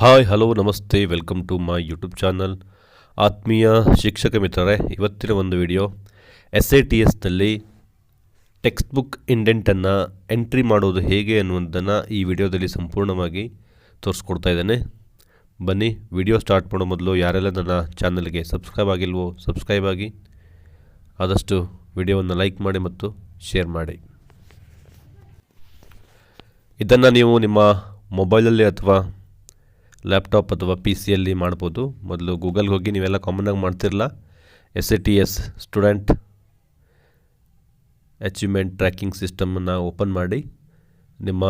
Hi, hello, ನಮಸ್ತೆ, welcome to my YouTube channel. ಆತ್ಮೀಯ ಶಿಕ್ಷಕ ಮಿತ್ರರೇ, ಇವತ್ತಿನ ಒಂದು ವಿಡಿಯೋ. ಎಸ್ ಎ ಟಿ ಎಸ್ನಲ್ಲಿ ಟೆಕ್ಸ್ಟ್ ಬುಕ್ ಇಂಡೆಂಟನ್ನು ಎಂಟ್ರಿ ಮಾಡೋದು ಹೇಗೆ ಅನ್ನುವಂಥದ್ದನ್ನು ಈ ವಿಡಿಯೋದಲ್ಲಿ ಸಂಪೂರ್ಣವಾಗಿ ತೋರಿಸ್ಕೊಡ್ತಾ ಇದ್ದೇನೆ. ಬನ್ನಿ, ವಿಡಿಯೋ ಸ್ಟಾರ್ಟ್ ಮಾಡೋ ಮೊದಲು ಯಾರೆಲ್ಲ ನನ್ನ ಚಾನಲ್ಗೆ ಸಬ್ಸ್ಕ್ರೈಬ್ ಆಗಿಲ್ವೋ, ಸಬ್ಸ್ಕ್ರೈಬ್ ಆಗಿ. ಆದಷ್ಟು ವಿಡಿಯೋವನ್ನು ಲೈಕ್ ಮಾಡಿ ಮತ್ತು ಶೇರ್ ಮಾಡಿ. ಇದನ್ನು ನೀವು ನಿಮ್ಮ ಮೊಬೈಲಲ್ಲಿ ಅಥವಾ ಲ್ಯಾಪ್ಟಾಪ್ ಅಥವಾ ಪಿ ಸಿಯಲ್ಲಿ ಮಾಡ್ಬೋದು. ಮೊದಲು ಗೂಗಲ್ಗೆ ಹೋಗಿ ನೀವೆಲ್ಲ ಕಾಮನ್ನಾಗಿ ಮಾಡ್ತಿರಲ್ಲ S A T S student achievement tracking ಸಿಸ್ಟಮನ್ನು open ಮಾಡಿ. ನಿಮ್ಮ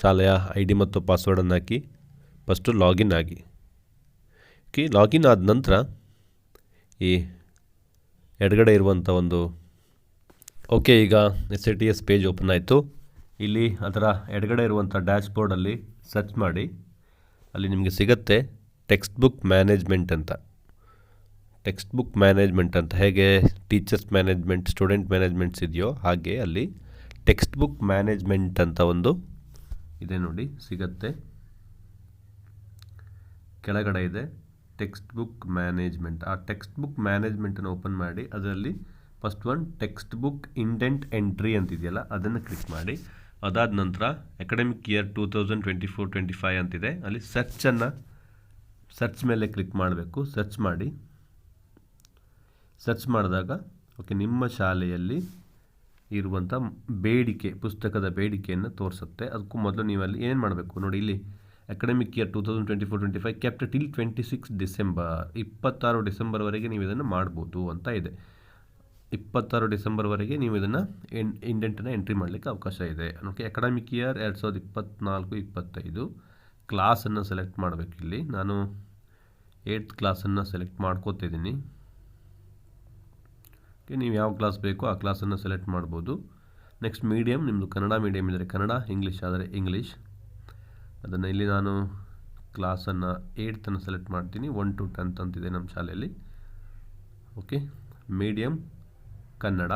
ಶಾಲೆಯ ಐ ಡಿ ಮತ್ತು ಪಾಸ್ವರ್ಡನ್ನು ಹಾಕಿ. ಫಸ್ಟು ಲಾಗಿನ್ ಆಗಿ. ಓಕೆ, ಲಾಗಿನ್ ಆದ ನಂತರ ಈ ಎಡಗಡೆ ಇರುವಂಥ ಒಂದು ಓಕೆ, ಈಗ S A T S page open ಆಯಿತು. ಇಲ್ಲಿ ಅದರ ಎಡಗಡೆ ಇರುವಂಥ ಡ್ಯಾಶ್ ಬೋರ್ಡಲ್ಲಿ ಸರ್ಚ್ ಮಾಡಿ. ಅಲ್ಲಿ ನಿಮಗೆ ಸಿಗುತ್ತೆ ಟೆಕ್ಸ್ಟ್ ಬುಕ್ ಮ್ಯಾನೇಜ್ಮೆಂಟ್ ಅಂತ. ಟೆಕ್ಸ್ಟ್ ಬುಕ್ ಮ್ಯಾನೇಜ್ಮೆಂಟ್ ಅಂತ ಹೇಗೆ ಟೀಚರ್ಸ್ ಮ್ಯಾನೇಜ್ಮೆಂಟ್ ಸ್ಟೂಡೆಂಟ್ ಮ್ಯಾನೇಜ್ಮೆಂಟ್ಸ್ ಇದೆಯೋ ಹಾಗೆ ಅಲ್ಲಿ ಟೆಕ್ಸ್ಟ್ ಬುಕ್ ಮ್ಯಾನೇಜ್ಮೆಂಟ್ ಅಂತ ಒಂದು ಇದೆ ನೋಡಿ, ಸಿಗತ್ತೆ. ಕೆಳಗಡೆ ಇದೆ ಟೆಕ್ಸ್ಟ್ ಬುಕ್ ಮ್ಯಾನೇಜ್ಮೆಂಟ್ ಆ ಟೆಕ್ಸ್ಟ್ ಬುಕ್ ಮ್ಯಾನೇಜ್ಮೆಂಟನ್ನು ಓಪನ್ ಮಾಡಿ, ಅದರಲ್ಲಿ first one text book indent entry ಅಂತಿದೆಯಲ್ಲ, ಅದನ್ನು ಕ್ಲಿಕ್ ಮಾಡಿ. ಅದಾದ ನಂತರ academic year two thousand twenty four twenty five ಅಂತಿದೆ. ಅಲ್ಲಿ ಸರ್ಚನ್ನು ಸರ್ಚ್ ಮೇಲೆ ಕ್ಲಿಕ್ ಮಾಡಬೇಕು. ಸರ್ಚ್ ಮಾಡಿ. ಸರ್ಚ್ ಮಾಡಿದಾಗ ಓಕೆ ನಿಮ್ಮ ಶಾಲೆಯಲ್ಲಿ ಇರುವಂಥ ಬೇಡಿಕೆ, ಪುಸ್ತಕದ ಬೇಡಿಕೆಯನ್ನು ತೋರಿಸುತ್ತೆ. ಅದಕ್ಕೂ ಮೊದಲು ನೀವು ಅಲ್ಲಿ ಏನು ಮಾಡಬೇಕು? ನೋಡಿ, ಇಲ್ಲಿ academic year two thousand twenty four twenty five kept till twenty six December ಇಪ್ಪತ್ತಾರು ಡಿಸೆಂಬರ್ವರೆಗೆ ನೀವು ಇದನ್ನು ಮಾಡ್ಬೋದು ಅಂತ ಇದೆ. ಇಪ್ಪತ್ತಾರು ಡಿಸೆಂಬರ್ವರೆಗೆ ನೀವು ಇದನ್ನು ಎನ್ ಇಂಡೆಂಟನ್ನು ಎಂಟ್ರಿ ಮಾಡಲಿಕ್ಕೆ ಅವಕಾಶ ಇದೆ. ಓಕೆ ಅಕಾಡೆಮಿಕ್ ಇಯರ್ ಎರಡು ಸಾವಿರದ ಇಪ್ಪತ್ತ್ನಾಲ್ಕು ಇಪ್ಪತ್ತೈದು. ಕ್ಲಾಸನ್ನು ಸೆಲೆಕ್ಟ್ ಮಾಡಬೇಕು ಇಲ್ಲಿ. ನಾನು ಏಯ್ತ್ ಕ್ಲಾಸನ್ನು ಸೆಲೆಕ್ಟ್ ಮಾಡ್ಕೋತಿದ್ದೀನಿ ಓಕೆ, ನೀವು ಯಾವ ಕ್ಲಾಸ್ ಬೇಕೋ ಆ ಕ್ಲಾಸನ್ನು ಸೆಲೆಕ್ಟ್ ಮಾಡ್ಬೋದು. ನೆಕ್ಸ್ಟ್ ಮೀಡಿಯಮ್ ನಿಮ್ಮದು ಕನ್ನಡ ಮೀಡಿಯಮ್ ಇದ್ದರೆ ಕನ್ನಡ ಇಂಗ್ಲೀಷ್ ಆದರೆ ಇಂಗ್ಲೀಷ್ ಅದನ್ನು ಇಲ್ಲಿ ನಾನು ಕ್ಲಾಸನ್ನು ಏಯ್ತನ್ನು ಸೆಲೆಕ್ಟ್ ಮಾಡ್ತೀನಿ. ಒನ್ ಟು ಟೆಂತ್ ಅಂತಿದೆ ನಮ್ಮ ಶಾಲೆಯಲ್ಲಿ. Okay medium Kannada.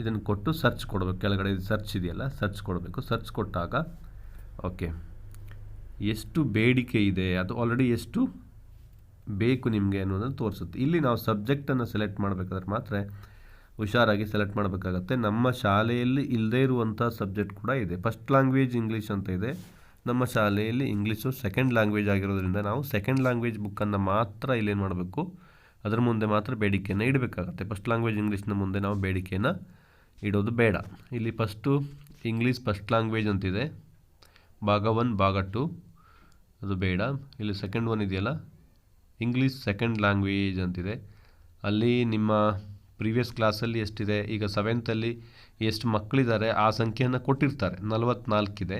ಇದನ್ನು ಕೊಟ್ಟು ಸರ್ಚ್ ಕೊಡಬೇಕು. ಕೆಳಗಡೆ ಸರ್ಚ್ ಇದೆಯಲ್ಲ ಸರ್ಚ್ ಕೊಡಬೇಕು. ಸರ್ಚ್ ಕೊಟ್ಟಾಗ ಓಕೆ ಎಷ್ಟು ಬೇಡಿಕೆ ಇದೆ, ಅದು ಆಲ್ರೆಡಿ ಎಷ್ಟು ಬೇಕು ನಿಮಗೆ ಅನ್ನೋದನ್ನು ತೋರಿಸುತ್ತೆ. ಇಲ್ಲಿ ನಾವು ಸಬ್ಜೆಕ್ಟನ್ನು ಸೆಲೆಕ್ಟ್ ಮಾಡಬೇಕಾದ್ರೆ ಮಾತ್ರ ಹುಷಾರಾಗಿ ಸೆಲೆಕ್ಟ್ ಮಾಡಬೇಕಾಗತ್ತೆ. ನಮ್ಮ ಶಾಲೆಯಲ್ಲಿ ಇಲ್ಲದೇ ಇರುವಂಥ ಸಬ್ಜೆಕ್ಟ್ ಕೂಡ ಇದೆ. ಫಸ್ಟ್ ಲ್ಯಾಂಗ್ವೇಜ್ ಇಂಗ್ಲೀಷ್ ಅಂತ ಇದೆ. ನಮ್ಮ ಶಾಲೆಯಲ್ಲಿ ಇಂಗ್ಲೀಷು ಸೆಕೆಂಡ್ ಲ್ಯಾಂಗ್ವೇಜ್ ಆಗಿರೋದ್ರಿಂದ ನಾವು ಸೆಕೆಂಡ್ ಲ್ಯಾಂಗ್ವೇಜ್ ಬುಕ್ಕನ್ನು ಮಾತ್ರ ಇಲ್ಲೇನು ಮಾಡಬೇಕು? ಅದರ ಮುಂದೆ ಮಾತ್ರ ಬೇಡಿಕೆಯನ್ನು ಇಡಬೇಕಾಗತ್ತೆ. ಫಸ್ಟ್ ಲ್ಯಾಂಗ್ವೇಜ್ ಇಂಗ್ಲೀಷ್ನ ಮುಂದೆ ನಾವು ಬೇಡಿಕೆಯನ್ನು ಇಡೋದು ಬೇಡ. ಇಲ್ಲಿ ಫಸ್ಟು ಇಂಗ್ಲೀಷ್ ಫಸ್ಟ್ ಲ್ಯಾಂಗ್ವೇಜ್ ಅಂತಿದೆ. ಭಾಗ ಒನ್ ಭಾಗ ಟು ಅದು ಬೇಡ. ಇಲ್ಲಿ ಸೆಕೆಂಡ್ ಒನ್ ಇದೆಯಲ್ಲ? ಇಂಗ್ಲೀಷ್ ಸೆಕೆಂಡ್ ಲ್ಯಾಂಗ್ವೇಜ್ ಅಂತಿದೆ. ಅಲ್ಲಿ ನಿಮ್ಮ ಪ್ರೀವಿಯಸ್ ಕ್ಲಾಸಲ್ಲಿ ಎಷ್ಟಿದೆ? ಈಗ ಸೆವೆಂತಲ್ಲಿ ಎಷ್ಟು ಮಕ್ಕಳಿದ್ದಾರೆ? ಆ ಸಂಖ್ಯೆಯನ್ನು ಕೊಟ್ಟಿರ್ತಾರೆ. ನಲವತ್ನಾಲ್ಕಿದೆ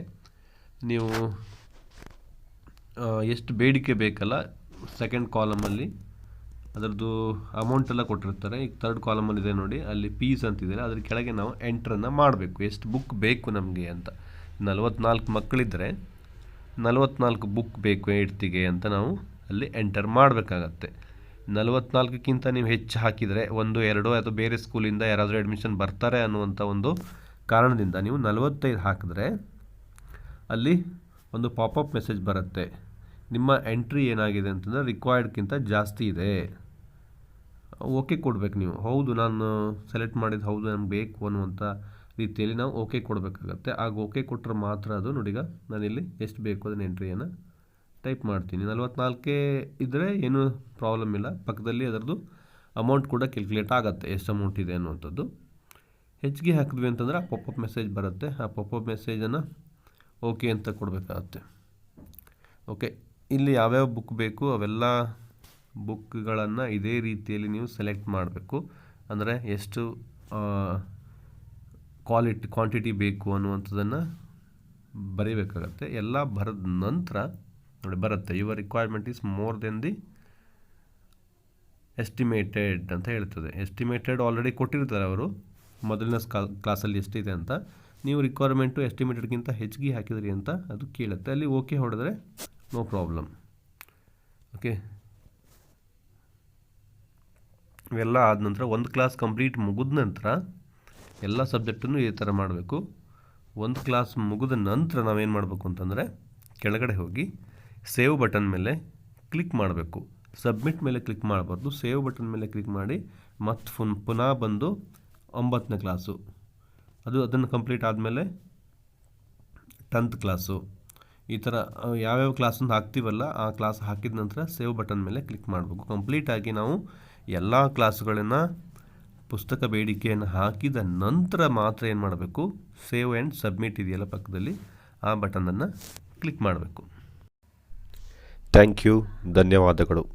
ನೀವು ಎಷ್ಟು ಬೇಡಿಕೆ ಬೇಕಲ್ಲ ಸೆಕೆಂಡ್ ಕಾಲಮಲ್ಲಿ ಅದರದ್ದು ಅಮೌಂಟ್ ಎಲ್ಲ ಕೊಟ್ಟಿರ್ತಾರೆ. ಈಗ ತರ್ಡ್ ಕಾಲಮಲ್ಲಿ ಇದೆ ನೋಡಿ, ಅಲ್ಲಿ ಪೀಸ್ ಅಂತಿದ್ದಾರೆ ಅದ್ರ ಕೆಳಗೆ ನಾವು ಎಂಟ್ರನ್ನು ಮಾಡಬೇಕು. ಎಷ್ಟು ಬುಕ್ ಬೇಕು ನಮಗೆ ಅಂತ. ನಲವತ್ನಾಲ್ಕು ಮಕ್ಕಳಿದ್ದರೆ ನಲವತ್ನಾಲ್ಕು ಬುಕ್ ಬೇಕು ಏಡ್ತಿಗೆ ಅಂತ ನಾವು ಅಲ್ಲಿ ಎಂಟರ್ ಮಾಡಬೇಕಾಗತ್ತೆ. ನಲವತ್ನಾಲ್ಕಕ್ಕಿಂತ ನೀವು ಹೆಚ್ಚು ಹಾಕಿದರೆ ಒಂದು, ಎರಡು, ಅಥವಾ ಬೇರೆ ಸ್ಕೂಲಿಂದ ಯಾರಾದರೂ ಅಡ್ಮಿಷನ್ ಬರ್ತಾರೆ ಅನ್ನುವಂಥ ಒಂದು ಕಾರಣದಿಂದ ನೀವು ನಲವತ್ತೈದು ಹಾಕಿದ್ರೆ ಅಲ್ಲಿ ಒಂದು ಪಾಪಪ್ ಮೆಸೇಜ್ ಬರುತ್ತೆ. ನಿಮ್ಮ ಎಂಟ್ರಿ ಏನಾಗಿದೆ ಅಂತಂದರೆ ರಿಕ್ವೈರ್ಡ್ಗಿಂತ ಜಾಸ್ತಿ ಇದೆ. ಓಕೆ ಕೊಡಬೇಕು ನೀವು. ಹೌದು, ನಾನು ಸೆಲೆಕ್ಟ್ ಮಾಡಿದ್ದು ಹೌದು ನಮ್ಗೆ ಬೇಕು ಅನ್ನುವಂಥ ರೀತಿಯಲ್ಲಿ ನಾವು ಓಕೆ ಕೊಡಬೇಕಾಗತ್ತೆ. ಆಗ ಓಕೆ ಕೊಟ್ಟರೆ ಮಾತ್ರ ಅದು ನೋಡಿಗ ನಾನಿಲ್ಲಿ ಎಷ್ಟು ಬೇಕು ಅದನ್ನು ಎಂಟ್ರಿಯನ್ನು ಟೈಪ್ ಮಾಡ್ತೀನಿ. ನಲ್ವತ್ನಾಲ್ಕೇ ಇದ್ದರೆ ಏನೂ ಪ್ರಾಬ್ಲಮ್ ಇಲ್ಲ. ಪಕ್ಕದಲ್ಲಿ ಅದರದ್ದು ಅಮೌಂಟ್ ಕೂಡ ಕ್ಯಾಲ್ಕುಲೇಟ್ ಆಗುತ್ತೆ, ಎಷ್ಟು ಅಮೌಂಟ್ ಇದೆ ಅನ್ನುವಂಥದ್ದು. ಹೆಚ್ಚಿಗೆ ಹಾಕಿದ್ವಿ ಅಂತಂದರೆ ಆ ಪಾಪಪ್ ಮೆಸೇಜ್ ಬರುತ್ತೆ. ಆ ಪಾಪಪ್ ಮೆಸೇಜನ್ನು ಓಕೆ ಅಂತ ಕೊಡಬೇಕಾಗತ್ತೆ. ಓಕೆ ಇಲ್ಲಿ ಯಾವ್ಯಾವ ಬುಕ್ ಬೇಕು ಅವೆಲ್ಲ ಬುಕ್ಗಳನ್ನು ಇದೇ ರೀತಿಯಲ್ಲಿ ನೀವು ಸೆಲೆಕ್ಟ್ ಮಾಡಬೇಕು. ಅಂದರೆ ಎಷ್ಟು ಕ್ವಾಲಿಟಿ, ಕ್ವಾಂಟಿಟಿ ಬೇಕು ಅನ್ನುವಂಥದ್ದನ್ನು ಬರೀಬೇಕಾಗತ್ತೆ. ಎಲ್ಲ ಬರೆದ ನಂತರ, ನೋಡಿ ಬರುತ್ತೆ your requirement is more than the estimated ಅಂತ ಹೇಳ್ತದೆ. ಎಸ್ಟಿಮೇಟೆಡ್ ಆಲ್ರೆಡಿ ಕೊಟ್ಟಿರ್ತಾರೆ ಅವರು. ಮೊದಲಿನ ಕ್ಲಾಸಲ್ಲಿ ಎಷ್ಟಿದೆ ಅಂತ. ನೀವು ರಿಕ್ವೈರ್ಮೆಂಟು ಎಸ್ಟಿಮೇಟೆಡ್ಗಿಂತ ಹೆಚ್ಚಿಗೆ ಹಾಕಿದ್ರಿ ಅಂತ ಅದು ಕೇಳುತ್ತೆ. ಅಲ್ಲಿ ಓಕೆ ಹೊಡೆದ್ರೆ ನೋ ಪ್ರಾಬ್ಲಮ್ ಓಕೆ ಇವೆಲ್ಲ ಆದ ನಂತರ ಒಂದು ಕ್ಲಾಸ್ ಕಂಪ್ಲೀಟ್ ಮುಗಿದ ನಂತರ ಎಲ್ಲ ಸಬ್ಜೆಕ್ಟನ್ನು ಈ ಥರ ಮಾಡಬೇಕು. ಒಂದು ಕ್ಲಾಸ್ ಮುಗಿದ ನಂತರ ನಾವೇನು ಮಾಡಬೇಕು ಅಂತಂದರೆ ಕೆಳಗಡೆ ಹೋಗಿ ಸೇವ್ ಬಟನ್ ಮೇಲೆ ಕ್ಲಿಕ್ ಮಾಡಬೇಕು. ಸಬ್ಮಿಟ್ ಮೇಲೆ ಕ್ಲಿಕ್ ಮಾಡಬಾರ್ದು. ಸೇವ್ ಬಟನ್ ಮೇಲೆ ಕ್ಲಿಕ್ ಮಾಡಿ ಮತ್ತು ಫುನ್ ಪುನಃ ಬಂದು ಒಂಬತ್ತನೇ ಕ್ಲಾಸು ಅದು ಅದನ್ನು ಕಂಪ್ಲೀಟ್ ಆದಮೇಲೆ ಟೆಂತ್ ಕ್ಲಾಸು ಈ ಥರ ಯಾವ್ಯಾವ ಕ್ಲಾಸನ್ನು ಹಾಕ್ತೀವಲ್ಲ ಆ ಕ್ಲಾಸ್ ಹಾಕಿದ ನಂತರ ಸೇವ್ ಬಟನ್ ಮೇಲೆ ಕ್ಲಿಕ್ ಮಾಡಬೇಕು. ಕಂಪ್ಲೀಟಾಗಿ ನಾವು ಎಲ್ಲ ಕ್ಲಾಸುಗಳನ್ನು ಪುಸ್ತಕ ಬೇಡಿಕೆಯನ್ನು ಹಾಕಿದ ನಂತರ ಮಾತ್ರ ಏನು ಮಾಡಬೇಕು? ಸೇವ್ ಆ್ಯಂಡ್ ಸಬ್ಮಿಟ್ ಇದೆಯಲ್ಲ ಪಕ್ಕದಲ್ಲಿ? ಆ ಬಟನನ್ನು ಕ್ಲಿಕ್ ಮಾಡಬೇಕು. Thank you. ಧನ್ಯವಾದಗಳು.